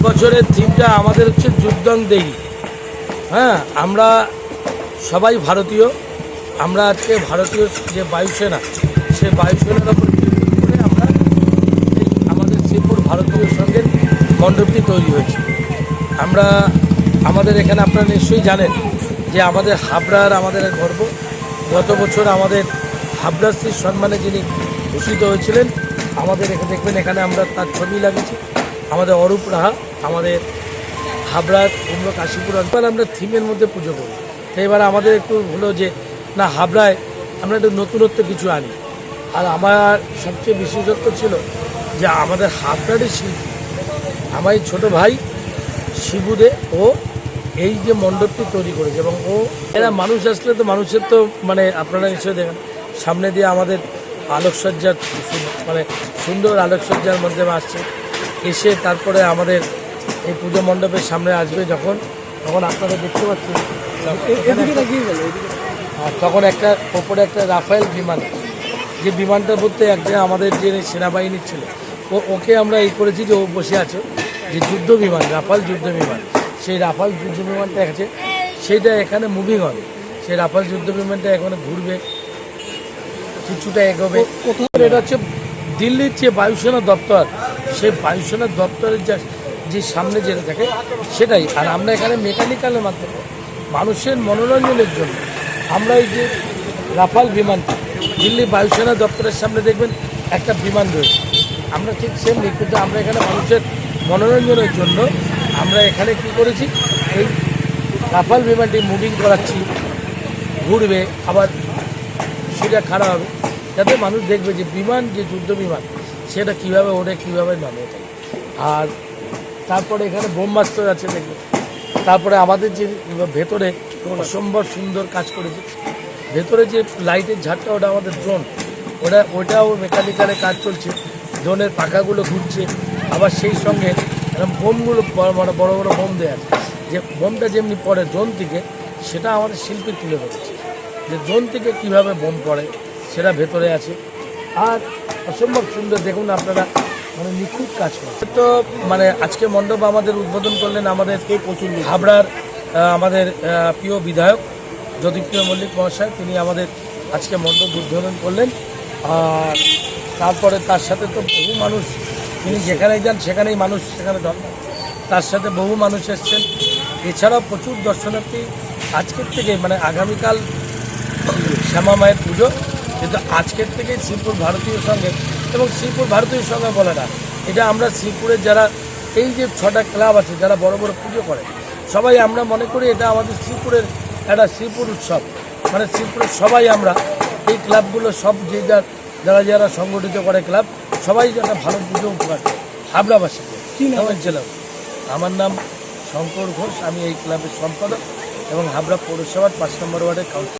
এবছরের থিমটা আমাদের হচ্ছে যুদ্ধং দেহি। হ্যাঁ আমরা সবাই ভারতীয়। আমরা আজকে ভারতীয় যে বায়ুসেনা, সে বায়ুসেনার ওপর করে আমরা আমাদের শ্রীপুর ভারতীয় সঙ্গে মণ্ডপটি তৈরি হয়েছে। আমরা, আমাদের এখানে আপনারা নিশ্চয়ই জানেন যে আমাদের হাবড়ার আমাদের গর্ব। গত বছর আমাদের হাবড়াশ্রীর সম্মানে যিনি ভূষিত হয়েছিলেন, আমাদের এখানে দেখবেন এখানে আমরা তার ছবি লাগিয়েছি। আমাদের অরূপ রাহা আমাদের হাবড়ার কুমড়ো কাশীপুর অঞ্চল আমরা থিমের মধ্যে পুজো করি। তো এবার আমাদের একটু হলো যে, না, হাবড়ায় আমরা একটু নতুনত্ব কিছু আনি। আর আমার সবচেয়ে বিশেষত্ব ছিল যে, আমাদের হাবড়ারই শিল্পী, আমার এই ছোটো ভাই শিবুদে, ও এই যে মণ্ডপটি তৈরি করেছে এবং ও, এরা মানুষ আসলে তো মানুষের তো মানে আপনারা নিশ্চয়ই দেখেন, সামনে দিয়ে আমাদের আলোকসজ্জার মানে সুন্দর আলোকসজ্জার মাধ্যমে আসছে। এসে তারপরে আমাদের এই পুজো মণ্ডপের সামনে আসবে যখন তখন আপনারা দেখতে পাচ্ছেন তখন একটা ওপরে একটা রাফায়েল বিমান যে বিমানটার মধ্যে একটা আমাদের যে সেনাবাহিনীর ছিল ও ওকে আমরা এই করেছি যে ও বসে আছে যে যুদ্ধ বিমান রাফাল যুদ্ধ বিমান। সেই রাফাল যুদ্ধ বিমানটা আছে সেটা এখানে মুভিং হবে সেই রাফাল যুদ্ধ বিমানটা এখানে ঘুরবে কিছুটা এগোবে। কোথাও এটা হচ্ছে দিল্লির যে বায়ুসেনা দপ্তর সেই বায়ুসেনা দপ্তরের যা যে সামনে যেটা থাকে, সেটাই। আর আমরা এখানে মেকানিক্যালের মাধ্যমে মানুষের মনোরঞ্জনের জন্য আমরা এই যে রাফাল বিমান, দিল্লি বায়ুসেনা দপ্তরের সামনে দেখবেন একটা বিমান রয়েছে। আমরা ঠিক সেম কিন্তু আমরা এখানে মানুষের মনোরঞ্জনের জন্য আমরা এখানে কি করেছি? এই রাফাল বিমানটি মুভিং করাচ্ছি। ঘুরবে, আবার সেটা খারাপ হবে। যাতে মানুষ দেখবে যে বিমান, যে যুদ্ধ বিমান সেটা কীভাবে ওঠে, কীভাবে নামে। আর তারপরে এখানে ব্রহ্মাস্ত্র আছে দেখবে। তারপরে আমাদের যে ভেতরে অসম্ভব সুন্দর কাজ করেছে। ভেতরে যে লাইটের ঝাড়টা ওটা আমাদের ড্রোন ওটা, ওটাও মেকানিক্যালে কাজ চলছে। ড্রোনের পাখাগুলো ঘুরছে। আবার সেই সঙ্গে এরকম বোমগুলো মানে বড় বড় বোম দেওয়া আছে। যে বোমটা যেমনি পড়ে ড্রোন থেকে, সেটা আমাদের শিল্পী তুলে ধরেছে। যে ড্রোন থেকে কীভাবে বোম পড়ে, সেটা ভেতরে আছে। আর অসম্ভব সুন্দর, দেখুন আপনারা মানে নিখুঁত কাজ করে। তো মানে আজকে মণ্ডপ আমাদের উদ্বোধন করলেন আমাদের হাবড়ার আমাদের প্রিয় বিধায়ক জ্যোতিপ্রিয় মল্লিক মহাশয়। তিনি আমাদের আজকে মণ্ডপ উদ্বোধন করলেন। আর তারপরে তার সাথে তো বহু মানুষ, তিনি যেখানেই যান সেখানেই মানুষ সেখানে দরকার তার সাথে বহু মানুষ এসছেন। এছাড়াও প্রচুর দর্শনার্থী। আজকের থেকে মানে আগামীকাল শ্যামা মায়ের পুজো। কিন্তু আজকের থেকে শ্রীপুর ভারতীয় সঙ্গে এবং শ্রীপুর ভারতীয় সঙ্গে বলে না এটা আমরা শ্রীপুরের যারা এই যে ছটা ক্লাব আছে যারা বড় বড় পুজো করে সবাই আমরা মনে করি এটা আমাদের শ্রীপুরের একটা শ্রীপুর উৎসব। মানে শ্রীপুরের সবাই আমরা এই ক্লাবগুলো সব যে যার যারা যারা সংগঠিত করে ক্লাব সবাই একটা ভালো পুজো উপকার করে হাবড়াবাসীকে। কি নাম? আমার জেলা আমার নাম শঙ্কর ঘোষ আমি এই ক্লাবের সম্পাদক এবং হাবড়া পৌরসভার পাঁচ নম্বর ওয়ার্ডের কাউন্সিলর